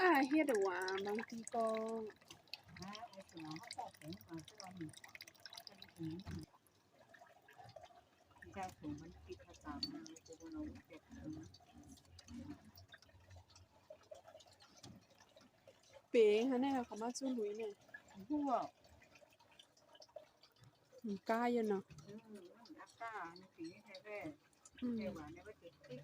อ่าเฮ็ดว่าบางทีก็อ่าไอ้สมองเขาบอกถึงมาทุกวันนี้จะไปถึงเจ้ามาษามาจะโดนเอาเด็กนะเป๋ฮะแน่เขามาสู้ลุยเนี่ยพวกอืมกล้าอยู่เนาะอืมอัตตาในปีนี้แท้อืมๆเรียกว่าในว่าติดติด